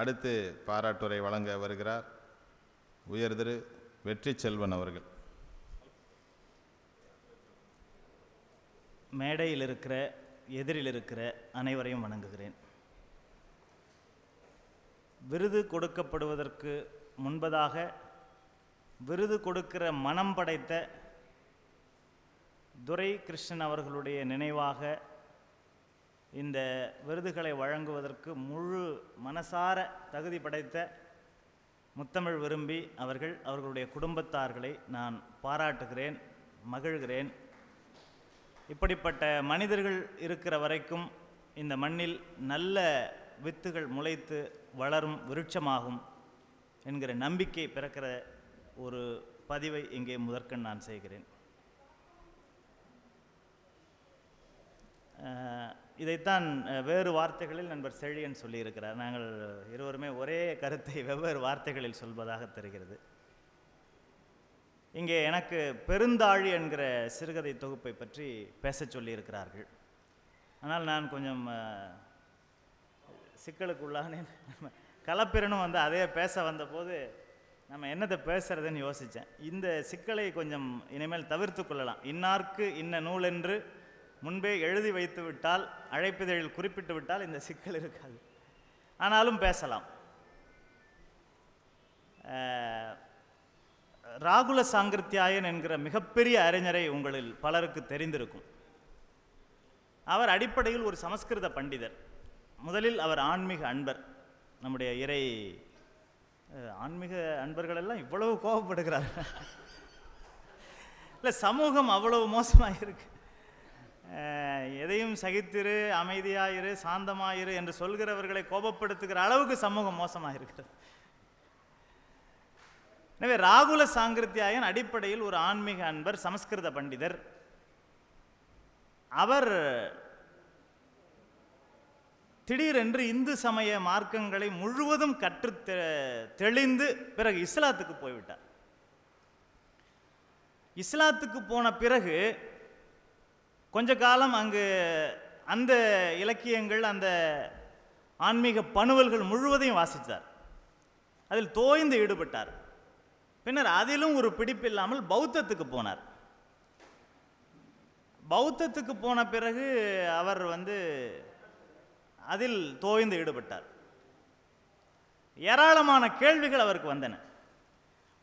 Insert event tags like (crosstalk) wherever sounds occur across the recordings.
அடுத்து பாராட்டுரை வழங்க வருகிறார் உயர் திரு வெற்றி செல்வன் அவர்கள். மேடையில் இருக்கிற எதிரில் இருக்கிற அனைவரையும் வணங்குகிறேன். விருது கொடுக்கப்படுவதற்கு முன்பதாக விருது கொடுக்கிற மனம் படைத்த துரை கிருஷ்ணன் அவர்களுடைய நினைவாக இந்த விருதுகளை வழங்குவதற்கு முழு மனசார தகுதி படைத்த முத்தமிழ் விரும்பி அவர்கள் அவர்களுடைய குடும்பத்தார்களை நான் பாராட்டுகிறேன் மகிழ்கிறேன். இப்படிப்பட்ட மனிதர்கள் இருக்கிற வரைக்கும் இந்த மண்ணில் நல்ல வித்துகள் முளைத்து வளரும் விருட்சமாகும் என்கிற நம்பிக்கை பிறக்கிற ஒரு பதிவை இங்கே முதற்கண் நான் செய்கிறேன். இதைத்தான் வேறு வார்த்தைகளில் நண்பர் செழியன் சொல்லியிருக்கிறார். நாங்கள் இருவருமே ஒரே கருத்தை (laughs) வெவ்வேறு வார்த்தைகளில் சொல்வதாக தெரிகிறது. இங்கே எனக்கு பெருந்தாழி என்கிற சிறுகதை தொகுப்பை பற்றி பேசச் சொல்லியிருக்கிறார்கள். ஆனால் நான் கொஞ்சம் அஹ், சிக்கலுக்குள்ளானேன் கலப்பிரனும் வந்து அதே பேச வந்தபோது நம்ம என்னத்தை பேசுறதுன்னு யோசித்தேன் இந்த சிக்கலை கொஞ்சம் இனிமேல் தவிர்த்து கொள்ளலாம். இன்னார்க்கு இன்ன நூல் என்று முன்பே எழுதி வைத்து விட்டால் அழைப்பிதழில் குறிப்பிட்டு விட்டால் இந்த சிக்கல் இருக்காது. ஆனாலும் பேசலாம். ராகுல சாங்கிருத்தியாயன் என்கிற மிகப்பெரிய அறிஞரை உங்களில் பலருக்கு தெரிந்திருக்கும். அவர் அடிப்படையில் ஒரு சமஸ்கிருத பண்டிதர். முதலில் அவர் ஆன்மீக அன்பர். நம்முடைய இறை ஆன்மீக அன்பர்கள் எல்லாம் இவ்வளவு கோபப்படுகிறார் இல்லை சமூகம் அவ்வளவு மோசமாக இருக்கு எதையும் சகித்திரு அமைதியாயிரு சாந்தமாயிரு என்று சொல்கிறவர்களை கோபப்படுத்துகிற அளவுக்கு சமூகம் மோசமாக இருக்கிறது. எனவே ராகுல சாங்கிருத்தியாயன் அடிப்படையில் ஒரு ஆன்மீக அன்பர் சமஸ்கிருத பண்டிதர். அவர் திடீரென்று இந்து சமய மார்க்கங்களை முழுவதும் கற்று தெ- தெளிந்து பிறகு இஸ்லாத்துக்கு போய்விட்டார். இஸ்லாத்துக்கு போன பிறகு கொஞ்ச காலம் அங்கு அந்த இலக்கியங்கள் அந்த ஆன்மீக பணுவல்கள் முழுவதையும் வாசித்தார் அதில் தோய்ந்து ஈடுபட்டார். பின்னர் அதிலும் ஒரு பிடிப்பில்லாமல் பௌத்தத்துக்கு போனார். பௌத்தத்துக்கு போன பிறகு அவர் வந்து அதில் தோய்ந்து ஈடுபட்டார். ஏராளமான கேள்விகள் அவருக்கு வந்தன.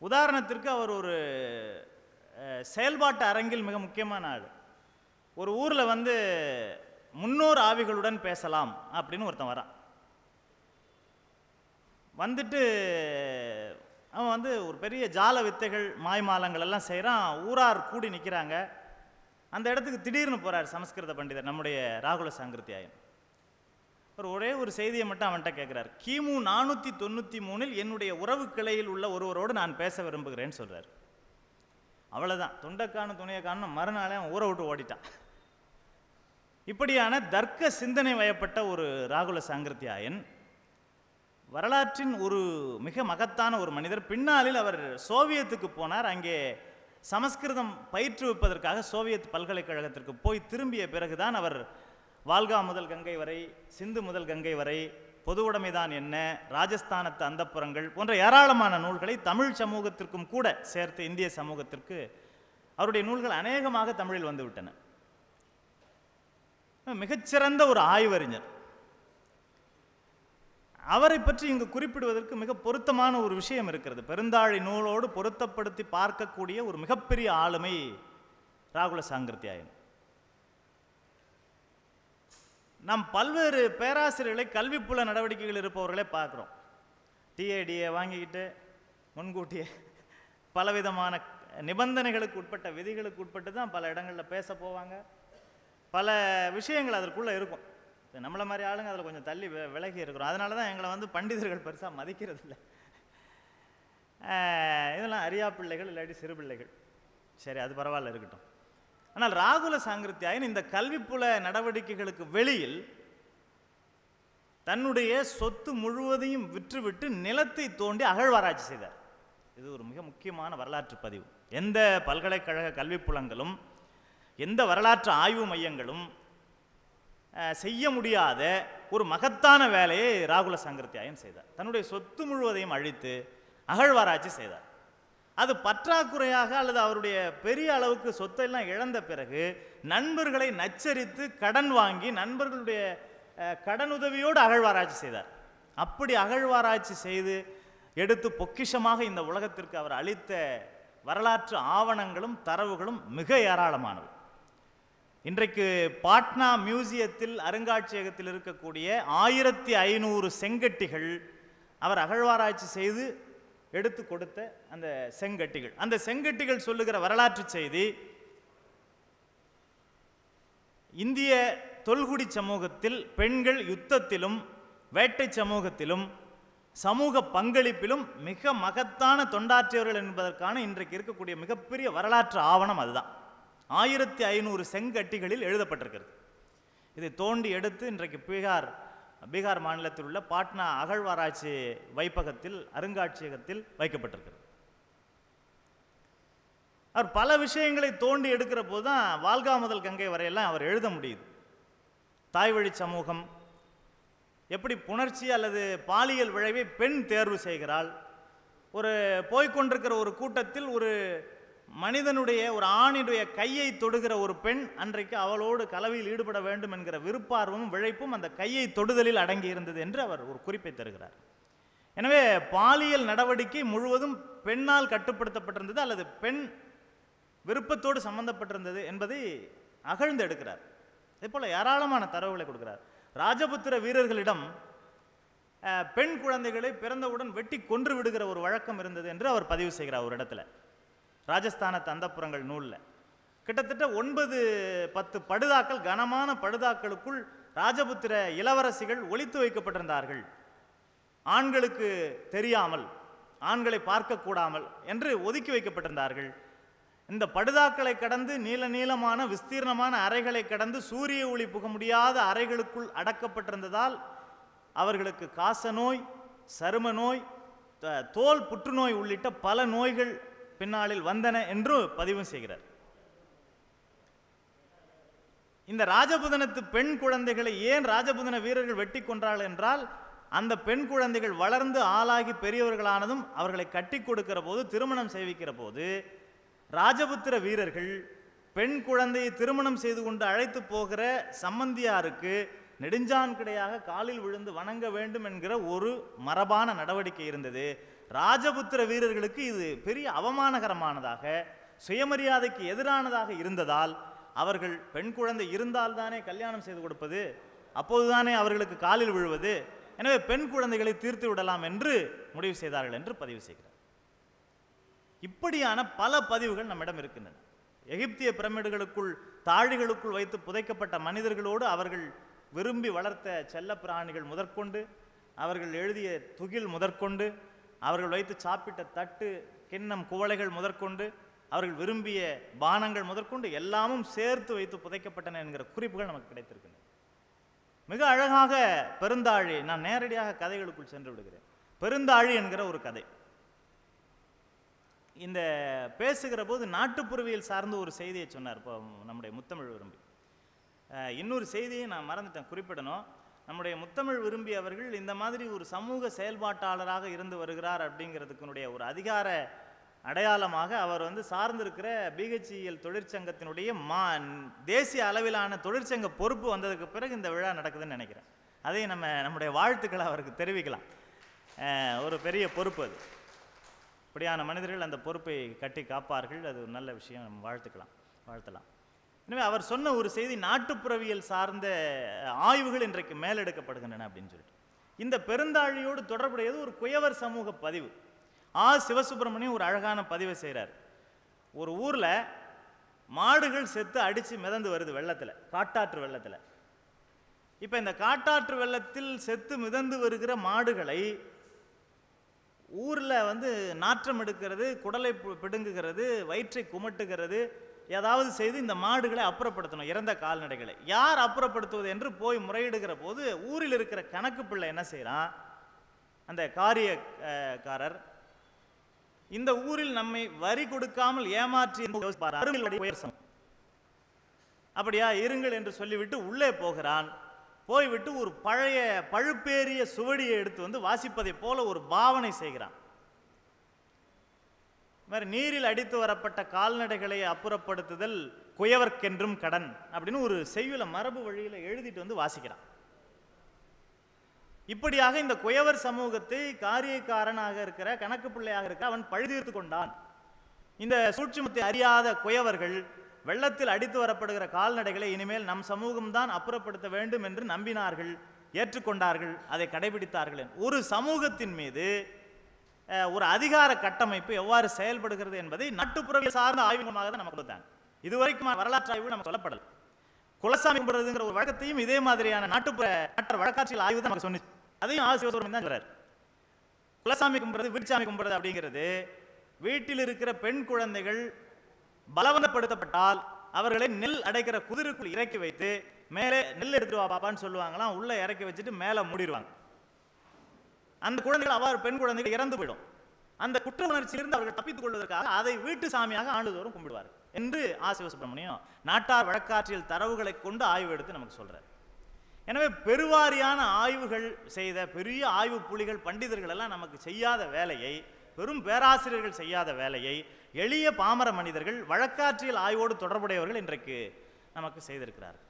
உதாரணத்திற்கு அவர் ஒரு செயல்பாட்டு அரங்கில் மிக முக்கியமான ஆள். ஒரு ஊரில் வந்து முன்னூறு ஆவிகளுடன் பேசலாம் அப்படின்னு ஒருத்தன் வரான். வந்துட்டு அவன் வந்து ஒரு பெரிய ஜால வித்தைகள் மாய்மாலங்கள் எல்லாம் செய்கிறான் ஊரார் கூடி நிற்கிறாங்க அந்த இடத்துக்கு திடீர்னு போகிறார் சமஸ்கிருத பண்டிதர் நம்முடைய ராகுல சாங்கிருத்தியாயன் ஒரு ஒரே ஒரு செய்தியை மட்டும் அவன்கிட்ட கேட்குறார் கிமு நானூற்றி தொண்ணூற்றி மூணில் என்னுடைய உறவு கிளையில் உள்ள ஒருவரோடு நான் பேச விரும்புகிறேன்னு சொல்கிறார் அவ்வளோதான் துண்டக்கான துணியக்கான மறுநாளே அவன் ஊரை விட்டு ஓடிட்டான். இப்படியான தர்க்க சிந்தனை வயப்பட்ட ஒரு ராகுல சாங்கிருத்தியாயன் வரலாற்றின் ஒரு மிக மகத்தான ஒரு மனிதர். பின்னாளில் அவர் சோவியத்துக்கு போனார். அங்கே சமஸ்கிருதம் பயிற்றுவிப்பதற்காக சோவியத் பல்கலைக்கழகத்திற்கு போய் திரும்பிய பிறகுதான் அவர் வால்கா முதல் கங்கை வரை சிந்து முதல் கங்கை வரை பொது உடைமைதான் என்ன ராஜஸ்தானத்து அந்தப்புறங்கள் போன்ற ஏராளமான நூல்களை தமிழ் சமூகத்திற்கும் கூட சேர்த்து இந்திய சமூகத்திற்கு அவருடைய நூல்கள் அநேகமாக தமிழில் வந்துவிட்டன மிகச்சிறந்த ஒரு ஆய்வறிஞர். அவரை பற்றி இங்கு குறிப்பிடுவதற்கு மிக பொருத்தமான ஒரு விஷயம் இருக்கிறது. பெருந்தாழி நூலோடு பொருத்தப்படுத்தி பார்க்கக்கூடிய ஒரு மிகப்பெரிய ஆளுமை ராகுல சாங்கிருத்தியாயன். நாம் பல்வேறு பேராசிரியர்களை கல்விப்புல நடவடிக்கைகள் இருப்பவர்களே பார்க்குறோம். டிஏடிஏ வாங்கிக்கிட்டு முன்கூட்டியே பலவிதமான நிபந்தனைகளுக்கு உட்பட்ட விதிகளுக்கு உட்பட்டு தான் பல இடங்களில் பேச போவாங்க. பல விஷயங்கள் அதற்குள்ளே இருக்கும். நம்மளை மாதிரி ஆளுங்க அதில் கொஞ்சம் தள்ளி விலகி இருக்கிறோம். அதனால தான் எங்களை வந்து பண்டிதர்கள் பெருசாக மதிக்கிறது இல்லை இதெல்லாம் அரியா பிள்ளைகள் இல்லாட்டி சிறு பிள்ளைகள். சரி அது பரவாயில்ல இருக்கட்டும். ஆனால் ராகுல சாங்கிருத்தியாயன் இந்த கல்விப்புல நடவடிக்கைகளுக்கு வெளியில் தன்னுடைய சொத்து முழுவதையும் விற்றுவிட்டு நிலத்தை தோண்டி அகழ்வாராய்ச்சி செய்தார். இது ஒரு மிக முக்கியமான வரலாற்று பதிவு. எந்த பல்கலைக்கழக கல்விப்புலங்களும் எந்த வரலாற்று ஆய்வு மையங்களும் செய்ய முடியாத ஒரு மகத்தான வேலையை ராகுல சங்கரத்தியாயன் செய்தார். தன்னுடைய சொத்து முழுவதையும் அழித்து அகழ்வாராய்ச்சி செய்தார். அது பற்றாக்குறையாக அல்லது அவருடைய பெரிய அளவுக்கு சொத்தெல்லாம் இழந்த பிறகு நண்பர்களை நச்சரித்து கடன் வாங்கி நண்பர்களுடைய கடனுதவியோடு அகழ்வாராய்ச்சி செய்தார். அப்படி அகழ்வாராய்ச்சி செய்து எடுத்து பொக்கிஷமாக இந்த உலகத்திற்கு அவர் அளித்த வரலாற்று ஆவணங்களும் தரவுகளும் மிக ஏராளமானவை. இன்றைக்கு பாட்னா மியூசியத்தில் அருங்காட்சியகத்தில் இருக்கக்கூடிய ஆயிரத்தி ஐநூறு செங்கட்டிகள் அவர் அகழ்வாராய்ச்சி செய்து எடுத்து கொடுத்த அந்த செங்கட்டிகள். அந்த செங்கட்டிகள் சொல்லுகிற வரலாற்று செய்தி இந்திய தொல்குடி சமூகத்தில் பெண்கள் யுத்தத்திலும் வேட்டை சமூகத்திலும் சமூக பங்களிப்பிலும் மிக மகத்தான தொண்டாற்றியவர்கள் என்பதற்கான இன்றைக்கு இருக்கக்கூடிய மிகப்பெரிய வரலாற்று ஆவணம் அதுதான். ஆயிரத்தி ஐநூறு செங்கட்டிகளில் எழுதப்பட்டிருக்கிறது. இதை தோண்டி எடுத்து இன்றைக்கு பீகார் பீகார் மாநிலத்தில் உள்ள பாட்னா அகழ்வாராய்ச்சி வைப்பகத்தில் அருங்காட்சியகத்தில் வைக்கப்பட்டிருக்கிறது. அவர் பல விஷயங்களை தோண்டி எடுக்கிற போது தான் வால்கா முதல் கங்கை வரையெல்லாம் அவர் எழுத முடியுது. தாய்வழி சமூகம் எப்படி புணர்ச்சி அல்லது பாலியல் விளைவை பெண் தேர்வு செய்கிறாள் ஒரு போய்கொண்டிருக்கிற ஒரு கூட்டத்தில் ஒரு மனிதனுடைய ஒரு ஆணினுடைய கையை தொடுகிற ஒரு பெண் அன்றைக்கு அவளோடு கலவையில் ஈடுபட வேண்டும் என்கிற விருப்பார்வமும் விழைப்பும் அந்த கையை தொடுதலில் அடங்கி இருந்தது என்று அவர் ஒரு குறிப்பை தருகிறார். எனவே பாலியல் நடவடிக்கை முழுவதும் பெண்ணால் கட்டுப்படுத்தப்பட்டிருந்தது அல்லது பெண் விருப்பத்தோடு சம்பந்தப்பட்டிருந்தது என்பதை அகழ்ந்து எடுக்கிறார். இதே போல் ஏராளமான தரவுகளை கொடுக்கிறார். ராஜபுத்திர வீரர்களிடம் பெண் குழந்தைகளை பிறந்தவுடன் வெட்டி கொன்று விடுகிற ஒரு வழக்கம் இருந்தது என்று அவர் பதிவு செய்கிறார் ஒரு இடத்துல. ராஜஸ்தான தந்தப்புறங்கள் நூலில். கிட்டத்தட்ட ஒன்பது பத்து படுதாக்கள் கனமான படுதாக்களுக்குள் ராஜபுத்திர இளவரசிகள் ஒழித்து வைக்கப்பட்டிருந்தார்கள். ஆண்களுக்கு தெரியாமல் ஆண்களை பார்க்கக்கூடாமல் என்று ஒதுக்கி வைக்கப்பட்டிருந்தார்கள். இந்த படுதாக்களை கடந்து நீல நீளமான விஸ்தீர்ணமான அறைகளை கடந்து சூரிய ஒளி புக முடியாத அறைகளுக்குள் அடக்கப்பட்டிருந்ததால் அவர்களுக்கு காச நோய் சரும நோய் த- தோல் புற்றுநோய் உள்ளிட்ட பல நோய்கள் பின்னாளில் வந்தன என்று பதிவு செய்கிறார். இந்த ராஜபுதனத்து பெண் குழந்தைகளை ஏன் ராஜபுதன வீரர்கள் வெட்டி கொன்றார்கள் என்றால் அந்த பெண் குழந்தைகள் வளர்ந்து ஆளாகி பெரியவர்களானதும் அவர்களை கட்டி கொடுக்கிற போது திருமணம் செய்விக்கிற போது ராஜபுத்திர வீரர்கள் பெண் குழந்தையை திருமணம் செய்து கொண்டு அழைத்து போகிற சம்பந்தியாருக்கு நெடுஞ்சான் கிடையாக காலில் விழுந்து வணங்க வேண்டும் என்கிற ஒரு மரபான நடவடிக்கை இருந்தது. ராஜபுத்திர வீரர்களுக்கு இது பெரிய அவமானகரமானதாக சுயமரியாதைக்கு எதிரானதாக இருந்ததால் அவர்கள் பெண் குழந்தை இருந்தால்தானே கல்யாணம் செய்து கொடுப்பது அப்போதுதானே அவர்களுக்கு காலில் விழுவது எனவே பெண் குழந்தைகளை தீர்த்து விடலாம் என்று முடிவு செய்தார்கள் என்று பதிவு செய்கிறார். இப்படியான பல பதிவுகள் நம்மிடம் இருக்கின்றன. எகிப்திய பிரமிடுகளுக்குள் தாழிகளுக்குள் வைத்து புதைக்கப்பட்ட மனிதர்களோடு அவர்கள் விரும்பி வளர்த்த செல்ல பிராணிகள் முதற்கொண்டு அவர்கள் எழுதிய துகில் முதற்கொண்டு அவர்கள் வைத்து சாப்பிட்ட தட்டு கிண்ணம் குவளைகள் முதற்கொண்டு அவர்கள் விரும்பிய பானங்கள் முதற்கொண்டு எல்லாமும் சேர்த்து வைத்து புதைக்கப்பட்டன என்கிற குறிப்புகள் நமக்கு கிடைத்திருக்கின்றன. மிக அழகாக பெருந்தாழி நான் நேரடியாக கதைகளுக்குள் சென்று விடுகிறேன். பெருந்தாழி என்கிற ஒரு கதை. இந்த பேசுகிற போது நாட்டுப்புறவியல் சார்ந்த ஒரு செய்தியை சொன்னார் இப்போ நம்முடைய முத்தமிழ் விரும்பி. இன்னொரு செய்தியை நான் மறந்துட்டேன் குறிப்பிடணும். நம்முடைய முத்தமிழ் விரும்பி அவர்கள் இந்த மாதிரி ஒரு சமூக செயல்பாட்டாளராக இருந்து வருகிறார் அப்படிங்கிறதுக்குனுடைய ஒரு அதிகார அடையாளமாக அவர் வந்து சார்ந்திருக்கிற பிஹெச்இஎல் தொழிற்சங்கத்தினுடைய மா தேசிய அளவிலான தொழிற்சங்க பொறுப்பு வந்ததுக்கு பிறகு இந்த விழா நடக்குதுன்னு நினைக்கிறேன். அதையும் நம்ம நம்முடைய வாழ்த்துக்களை அவருக்கு தெரிவிக்கலாம். ஒரு பெரிய பொறுப்பு அது. இப்படியான மனிதர்கள் அந்த பொறுப்பை கட்டி காப்பார்கள். அது ஒரு நல்ல விஷயம். நம்ம வாழ்த்துக்கலாம். வாழ்த்தலாம். எனவே அவர் சொன்ன ஒரு செய்தி நாட்டுப்புறவியல் சார்ந்த ஆய்வுகள் இன்றைக்கு மேலெடுக்கப்படுகின்றன அப்படின்னு சொல்லிட்டு. இந்த பெருந்தாழியோடு தொடர்புடையது ஒரு குயவர் சமூக பதிவு. ஆ. சிவசுப்பிரமணியம் ஒரு அழகான பதிவை செய்கிறார் ஒரு ஊரில் மாடுகள் செத்து அடித்து மிதந்து வருது வெள்ளத்தில் காட்டாற்று வெள்ளத்தில். இப்போ இந்த காட்டாற்று வெள்ளத்தில் செத்து மிதந்து வருகிற மாடுகளை ஊரில் வந்து நாற்றம் எடுக்கிறது குடலை பிடுங்குகிறது வயிற்றை குமட்டுகிறது ஏதாவது செய்து இந்த மாடுகளை அப்புறப்படுத்தணும் இறந்த கால்நடைகளை. யார் அப்புறப்படுத்துவது என்று போய் முறையிடுகிற போது ஊரில் இருக்கிற கணக்கு பிள்ளை என்ன செய்கிறான் அந்த காரியக்காரர் இந்த ஊரில் நம்மை வரி கொடுக்காமல் ஏமாற்றி யோசிப்பார். அப்படியா இருங்கள் என்று சொல்லிவிட்டு உள்ளே போகிறான். போய்விட்டு ஒரு பழைய பழுப்பேறிய சுவடியை எடுத்து வந்து வாசிப்பதைப் போல ஒரு பாவனை செய்கிறான். மாதிரி நீரில் அடித்து வரப்பட்ட கால்நடைகளை அப்புறப்படுத்துதல் குயவர்க்கென்றும் கடன் அப்படின்னு ஒரு செய்யுல மரபு வழியில எழுதிட்டு வந்து வாசிக்கிறான். இப்படியாக இந்த குயவர் சமூகத்தை காரியக்காரனாக இருக்கிற கணக்கு பிள்ளையாக இருக்கிற அவன் பழுதீர்த்து கொண்டான். இந்த சூட்சுமத்தை அறியாத குயவர்கள் வெள்ளத்தில் அடித்து வரப்படுகிற கால்நடைகளை இனிமேல் நம் சமூகம்தான் அப்புறப்படுத்த வேண்டும் என்று நம்பினார்கள் ஏற்றுக்கொண்டார்கள் அதை கடைபிடித்தார்கள். ஒரு சமூகத்தின் மீது ஒரு அதிகார கட்டமைப்பு எவ்வாறு செயல்படுகிறது என்பதை நாட்டுப்புறவியல் சார்ந்த ஆய்வுமாக தான் நமக்கு கொடுத்தாங்க. இதுவரைக்கும் வரலாற்று ஆய்வு நமக்கு சொல்லப்படல. குலசாமி கும்பிடுறதுங்கிற ஒரு வழக்கத்தையும் இதே மாதிரியான நாட்டுப்புற நாட்டு வழக்காட்சியில் ஆய்வு தான் நமக்கு சொன்னிச்சு. அதையும் ஆ தான் சொல்றாரு. குலசாமி கும்பிடுறது வீட்சாமி கும்பிடுறது அப்படிங்கிறது வீட்டில் இருக்கிற பெண் குழந்தைகள் பலவந்தப்படுத்தப்பட்டால் அவர்களை நெல் அடைக்கிற குதிரைக்குள் இறக்கி வைத்து மேலே நெல் எடுத்துட்டு வா பாப்பான்னு சொல்லுவாங்களாம். உள்ளே இறக்கி வச்சுட்டு மேலே மூடிடுவாங்க அந்த குழந்தைகள் அவ்வாறு பெண் குழந்தைகள் இறந்து போயிடும். அந்த குற்ற உணர்ச்சியிலிருந்து அவர்கள் தப்பித்துக் கொள்வதற்காக அதை வீட்டு சாமியாக ஆண்டுதோறும் கும்பிடுவார் என்று ஆ சிவசுப்பிரமணியம் நாட்டார் வழக்காற்றியல் தரவுகளை கொண்டு ஆய்வு எடுத்து நமக்கு சொல்றார். எனவே பெருவாரியான ஆய்வுகள் செய்த பெரிய ஆய்வு புலிகள் பண்டிதர்கள் எல்லாம் நமக்கு செய்யாத வேலையை பெரும் பேராசிரியர்கள் செய்யாத வேலையை எளிய பாமர மனிதர்கள் வழக்காற்றியல் ஆய்வோடு தொடர்புடையவர்கள் இன்றைக்கு நமக்கு செய்திருக்கிறார்கள்.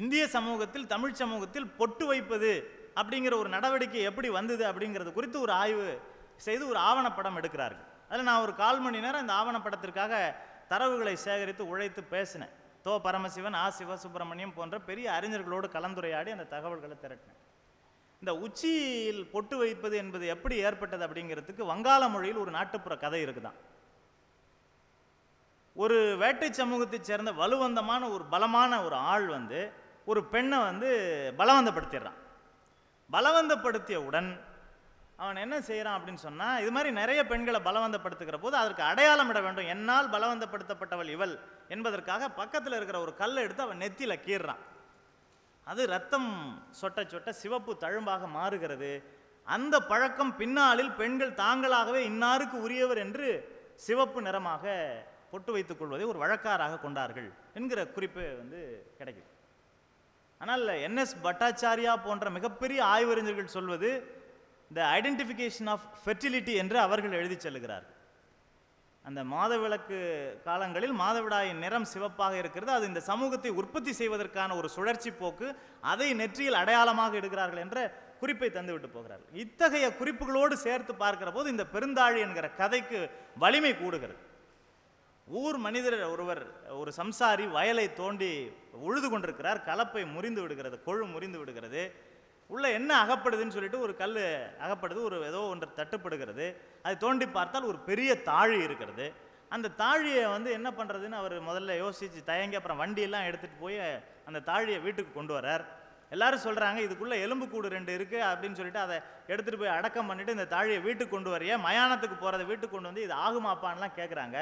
இந்திய சமூகத்தில் தமிழ் சமூகத்தில் பொட்டு வைப்பது அப்படிங்கிற ஒரு நடவடிக்கை எப்படி வந்தது அப்படிங்கிறது குறித்து ஒரு ஆய்வு செய்து ஒரு ஆவணப்படம் எடுக்கிறார்கள். அதில் நான் ஒரு கால் மணி நேரம் இந்த ஆவணப்படத்திற்காக தரவுகளை சேகரித்து உழைத்து பேசினேன். தோ பரமசிவன் ஆ சிவசுப்பிரமணியம் போன்ற பெரிய அறிஞர்களோடு கலந்துரையாடி அந்த தகவல்களை திரட்டினேன். இந்த உச்சியில் பொட்டு வைப்பது என்பது எப்படி ஏற்பட்டது அப்படிங்கிறதுக்கு வங்காள மொழியில் ஒரு நாட்டுப்புற கதை இருக்குதான். ஒரு வேட்டை சமூகத்தைச் சேர்ந்த வலுவந்தமான ஒரு பலமான ஒரு ஆள் வந்து ஒரு பெண்ணை வந்து பலவந்தப்படுத்திடுறான். பலவந்தப்படுத்தியவுடன் அவன் என்ன செய்கிறான் அப்படின்னு சொன்னால் இது மாதிரி நிறைய பெண்களை பலவந்தப்படுத்துகிற போது அதற்கு அடையாளம் இட வேண்டும். என்னால் பலவந்தப்படுத்தப்பட்டவள் இவள் என்பதற்காக பக்கத்தில் இருக்கிற ஒரு கல்லை எடுத்து அவன் நெத்தியில் கீறுறான் அது ரத்தம் சொட்ட சொட்ட சிவப்பு தழும்பாக மாறுகிறது. அந்த பழக்கம் பின்னாளில் பெண்கள் தாங்களாகவே இன்னாருக்கு உரியவர் என்று சிவப்பு நிறமாக பொட்டு வைத்துக் கொள்வதை ஒரு வழக்காராக கொண்டார்கள் என்கிற குறிப்பு வந்து கிடைக்குது. ஆனால் என்எஸ் பட்டாச்சாரியா போன்ற மிகப்பெரிய ஆய்வறிஞர்கள் சொல்வது த ஐடென்டிஃபிகேஷன் ஆஃப் ஃபெர்டிலிட்டி என்று அவர்கள் எழுதி செல்கிறார் அந்த மாதவிளக்கு காலங்களில் மாதவிடாயின் நிறம் சிவப்பாக இருக்கிறது. அது இந்த சமூகத்தை உற்பத்தி செய்வதற்கான ஒரு சுழற்சி போக்கு அதை நெற்றியில் அடையாளமாக எடுக்கிறார்கள் என்ற குறிப்பை தந்துவிட்டு போகிறார்கள். இத்தகைய குறிப்புகளோடு சேர்த்து பார்க்கிற போது இந்த பெருந்தாழி என்கிற கதைக்கு வலிமை கூடுகிறது. ஊர் மனிதர் ஒருவர் ஒரு சம்சாரி வயலை தோண்டி உழுது கொண்டிருக்கிறார் கலப்பை முறிந்து விடுகிறது கொழு முறிந்து விடுகிறது. உள்ள என்ன அகப்படுதுன்னு சொல்லிட்டு ஒரு கல் அகப்படுது ஒரு ஏதோ ஒன்று தட்டுப்படுகிறது. அதை தோண்டி பார்த்தால் ஒரு பெரிய தாழி இருக்கிறது. அந்த தாழியை வந்து என்ன பண்ணுறதுன்னு அவர் முதல்ல யோசிச்சு தயங்கி அப்புறம் வண்டியெல்லாம் எடுத்துகிட்டு போய் அந்த தாழியை வீட்டுக்கு கொண்டு வரார் எல்லாரும் சொல்கிறாங்க இதுக்குள்ளே எலும்புக்கூடு ரெண்டு இருக்குது அப்படின்னு சொல்லிட்டு அதை எடுத்துகிட்டு போய் அடக்கம் பண்ணிவிட்டு இந்த தாழியை வீட்டுக்கு கொண்டு வரைய மயானத்துக்கு போகிறத வீட்டுக்கு கொண்டு வந்து இது ஆகுமாப்பான்லாம் கேட்குறாங்க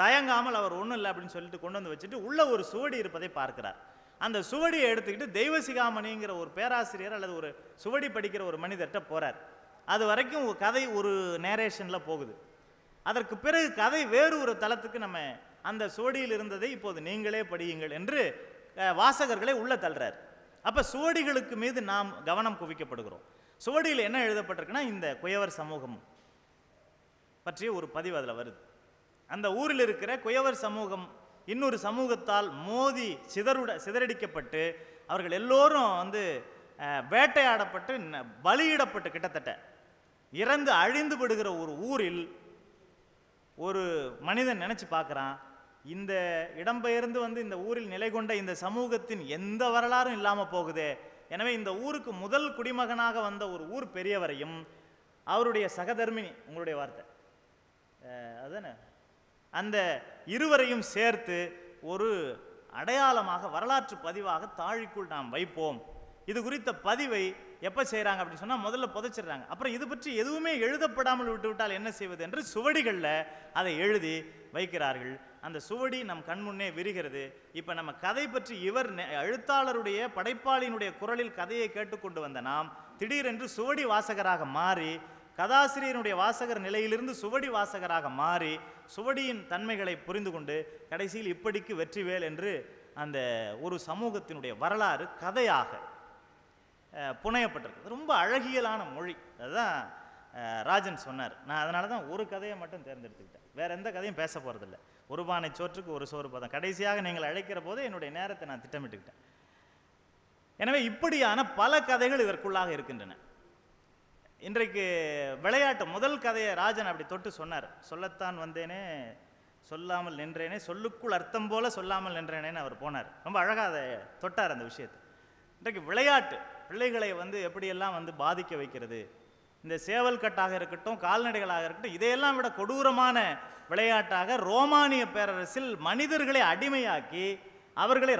தயங்காமல் அவர் ஒன்றும் இல்லை அப்படின்னு சொல்லிட்டு கொண்டு வந்து வச்சுட்டு உள்ள ஒரு சுவடி இருப்பதை பார்க்கிறார். அந்த சுவடியை எடுத்துக்கிட்டு தெய்வசிகாமணிங்கிற ஒரு பேராசிரியர் அல்லது ஒரு சுவடி படிக்கிற ஒரு மனிதர்கிட்ட போறார். அது வரைக்கும் கதை ஒரு நேரேஷனில் போகுது. அதற்கு பிறகு கதை வேறு ஒரு தளத்துக்கு நம்ம அந்த சுவடியில் இருந்ததை இப்போது நீங்களே படியுங்கள் என்று வாசகர்களை உள்ள தள்ளுறார். அப்ப சுவடிகளுக்கு மீது நாம் கவனம் குவிக்கப்படுகிறோம். சுவடியில் என்ன எழுதப்பட்டிருக்குன்னா இந்த குயவர் சமூகம் பற்றிய ஒரு பதிவு அதில் வருது. அந்த ஊரில் இருக்கிற குயவர் சமூகம் இன்னொரு சமூகத்தால் மோதி சிதறுட சிதறடிக்கப்பட்டு அவர்கள் எல்லோரும் வந்து வேட்டையாடப்பட்டு பலியிடப்பட்டு கிட்டத்தட்ட இறந்து அழிந்து விடுகிற ஒரு ஊரில் ஒரு மனிதன் நினச்சி பார்க்குறான் இந்த இடம்பெயர்ந்து வந்து இந்த ஊரில் நிலை கொண்ட இந்த சமூகத்தின் எந்த வரலாறும் இல்லாமல் போகுதே. எனவே இந்த ஊருக்கு முதல் குடிமகனாக வந்த ஒரு ஊர் பெரியவரையும் அவருடைய சகதர்மினி உங்களுடைய வார்த்தை. அதுதானே அந்த இருவரையும் சேர்த்து ஒரு அடையாளமாக வரலாற்று பதிவாக தாழிக்குள் நாம் வைப்போம். இது குறித்த பதிவை எப்போ செய்கிறாங்க அப்படின்னு சொன்னால் முதல்ல புதைச்சிடுறாங்க. அப்புறம் இது பற்றி எதுவுமே எழுதப்படாமல் விட்டுவிட்டால் என்ன செய்வது என்று சுவடிகளில் அதை எழுதி வைக்கிறார்கள். அந்த சுவடி நம் கண்முன்னே விரிகிறது. இப்போ நம்ம கதை பற்றி இவர் எழுத்தாளருடைய படைப்பாளியினுடைய குரலில் கதையை கேட்டுக்கொண்டு வந்த நாம் திடீரென்று சுவடி வாசகராக மாறி கதாசிரியனுடைய வாசகர் நிலையிலிருந்து சுவடி வாசகராக மாறி சுவடியின் தன்மைகளை புரிந்து கொண்டு கடைசியில் இப்படிக்கு வெற்றிவேல் என்று அந்த ஒரு சமூகத்தினுடைய வரலாறு கதையாக புனையப்பட்டிருக்கு. ரொம்ப அழகியலான மொழி. அதுதான் ராஜன் சொன்னார். நான் அதனால தான் ஒரு கதையை மட்டும் தேர்ந்தெடுத்துக்கிட்டேன். வேற எந்த கதையும் பேச போகிறதில்ல ஒரு பானை சோற்றுக்கு ஒரு சோறு பதம். கடைசியாக நீங்கள் அழைக்கிற போது என்னுடைய நேரத்தை நான் திட்டமிட்டுக்கிட்டேன். எனவே இப்படியான பல கதைகள் இதற்குள்ளாக இருக்கின்றன. இன்றைக்கு விளையாட்டு முதல் கதையை ராஜன் அப்படி தொட்டு சொன்னார். சொல்லத்தான் வந்தேனே சொல்லாமல் நின்றேனே சொல்லுக்குள் அர்த்தம் போல சொல்லாமல் நின்றேனேன்னு அவர் போனார். ரொம்ப அழகாக அதை தொட்டார் அந்த விஷயத்தை. இன்றைக்கு விளையாட்டு பிள்ளைகளை வந்து எப்படியெல்லாம் வந்து பாதிக்க வைக்கிறது? இந்த சேவல் கட்டாக இருக்கட்டும் கால்நடைகளாக இருக்கட்டும் இதையெல்லாம் விட கொடூரமான விளையாட்டாக ரோமானிய பேரரசில் மனிதர்களை அடிமையாக்கி அவர்களை